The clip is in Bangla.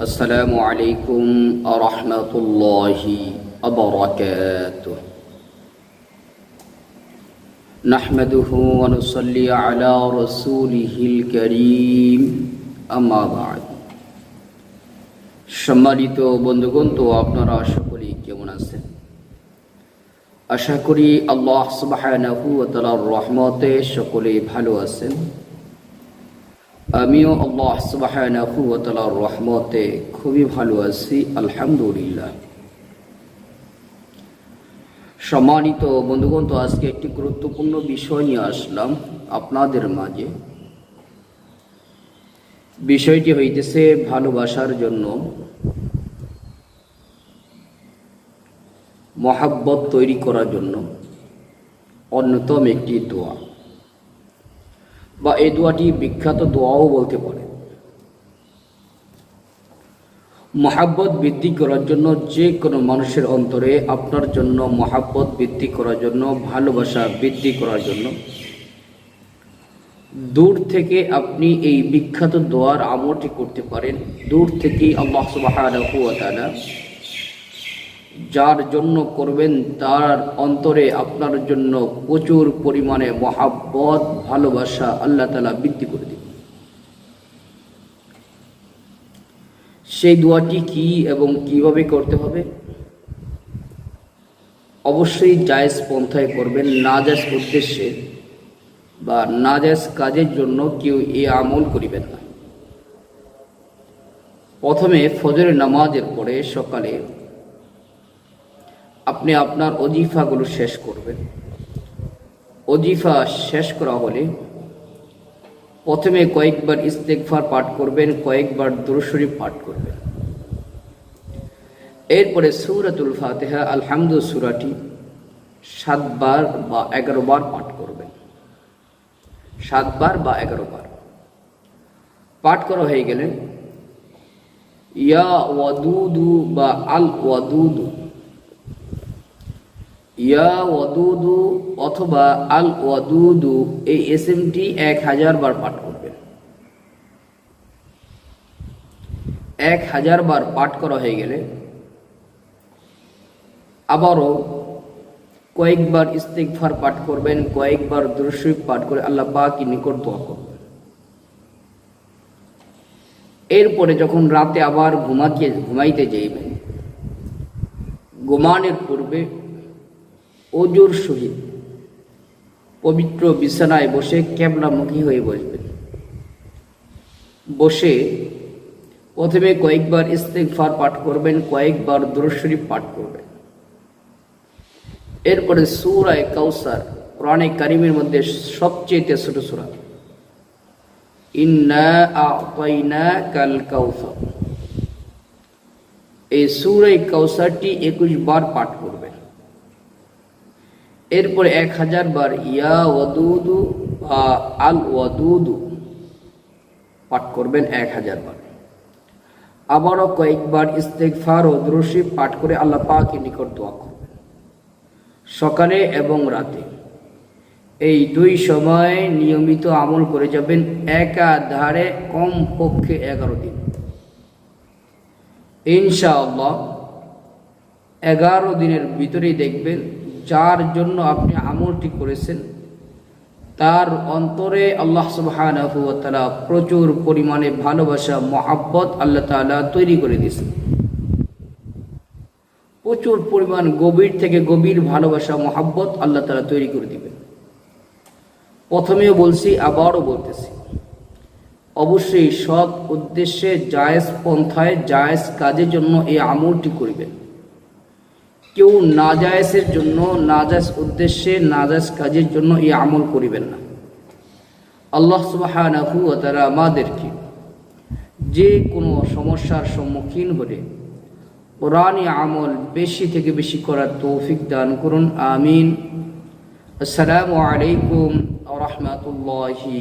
السلام عليكم ورحمة الله وبركاته نحمده ونصلي على رسوله الكريم أما بعد সম্মানিত বন্ধুগণ তো আপনারা সকলেই কেমন আছেন আশা করি আল্লাহ সুবাহানাহু ওয়া তাআলার রহমতে সকলেই ভালো আছেন আমিও আল্লাহ তাআলার রহমতে খুবই ভালো আছি, আলহামদুলিল্লাহ। সম্মানিত বন্ধুগণ, তো আজকে একটি গুরুত্বপূর্ণ বিষয় নিয়ে আসলাম আপনাদের মাঝে। বিষয়টি হইতেছে ভালোবাসার জন্য মহাব্বত তৈরি করার জন্য অন্যতম একটি দোয়া। বা এই দোয়াটি বিখ্যাত দোয়াও বলতে পারে। মহাব্বত বৃদ্ধি করার জন্য যে কোনো মানুষের অন্তরে আপনার জন্য মহাব্বত বৃদ্ধি করার জন্য, ভালোবাসা বৃদ্ধি করার জন্য দূর থেকে আপনি এই বিখ্যাত দোয়ার আমলটি করতে পারেন। দূর থেকেই আল্লাহ তাআলা যার জন্য করবেন, তার অন্তরে আপনার জন্য প্রচুর পরিমাণে মহাব্বত, ভালোবাসা আল্লাহ তালা বৃদ্ধি করে দিন সেই দোয়াটি কি এবং কীভাবে করতে হবে? অবশ্যই জায়েজ পন্থায় করবেন না জায়েজ উদ্দেশ্যে বা না জায়েজ কাজের জন্য কেউ এ আমল করিবেন না। প্রথমে ফজরের নামাজের পরে সকালে আপনি আপনার অজিফাগুলো শেষ করবেন। অজিফা শেষ করা হলে প্রথমে কয়েকবার ইস্তেকফার পাঠ করবেন, কয়েকবার দুরশরী পাঠ করবেন। এরপরে সুরাতুল ফাতেহা, আলহামদু সুরাটি সাতবার বা এগারো বার পাঠ করবেন। সাতবার বা এগারো বার পাঠ করা হয়ে গেলে, ইয়া ওয়াদুদু বা আল ওয়াদুদু। ইয়া ওয়াদুদু অথবা আল ওয়াদুদু এই এসএমটি এক হাজার বার পাঠ করবেন। এক হাজার বার পাঠ করা হয়ে গেলে আবারও কয়েকবার ইস্তেকফার পাঠ করবেন, কয়েকবার দুরশিব পাঠ করে আল্লাহ পাকি নিকট দোয়া করবেন। এরপরে যখন রাতে আবার ঘুমাকে ঘুমাইতে যাইবেন, ঘুমানোর পূর্বে ওজোর সহিত পবিত্র বিছানায় বসে ক্যাবলামুখী হয়ে বসবেন বসে প্রথমে কয়েকবার ইস্তেকফার পাঠ করবেন, কয়েকবার দুরশরীফ পাঠ করবেন। এরপরে সুরায় কাউসার, কোরআনে কারিমের মধ্যে সবচেয়ে ছোট সুরা। কাল কাউসার। এই সুরাই কাউসারটি একুশ বার পাঠ করবেন এরপরে এক হাজার বার ইয়া ওয়াদুদু বা আল ওয়াদুদু পাঠ করবেন এক হাজার বার। আবারও কয়েকবার ইস্তেকফার ও দ্রুশি পাঠ করে আল্লাহ পাকে নিকট দোয়া করবেন। সকালে এবং রাতে এই দুই সময় নিয়মিত আমল করে যাবেন একাধারে কম পক্ষে এগারো দিন। ইনশাআল্লাহ এগারো দিনের ভিতরেই দেখবেন যার জন্য আপনি আমলটি করেছেন, তার অন্তরে আল্লাহ সুবহানাহু ওয়া প্রচুর পরিমাণে ভালোবাসা, মহাব্বত আল্লাহ তাআলা তৈরি করে দিয়েছেন। প্রচুর পরিমাণ গভীর থেকে গভীর ভালোবাসা, মহাব্বত আল্লাহ তালা তৈরি করে দিবেন। প্রথমেও বলছি, আবারও বলতেছি, অবশ্যই সৎ উদ্দেশ্যে জায়েজ পন্থায়, জায়েজ কাজের জন্য এই আমলটি করিবেন। কেউ নাজায়েজের জন্য নাজাজ উদ্দেশ্যে নাজাজ কাজের জন্য এই আমল করিবেন না। আল্লাহ সুবাহানাহু তারা আমাদেরকে যে কোনো সমস্যার সম্মুখীন হলে কোরআনী আমল বেশি থেকে বেশি করার তৌফিক দান করুন, আমিন। আসসালামু আলাইকুম রহমতুল্লাহি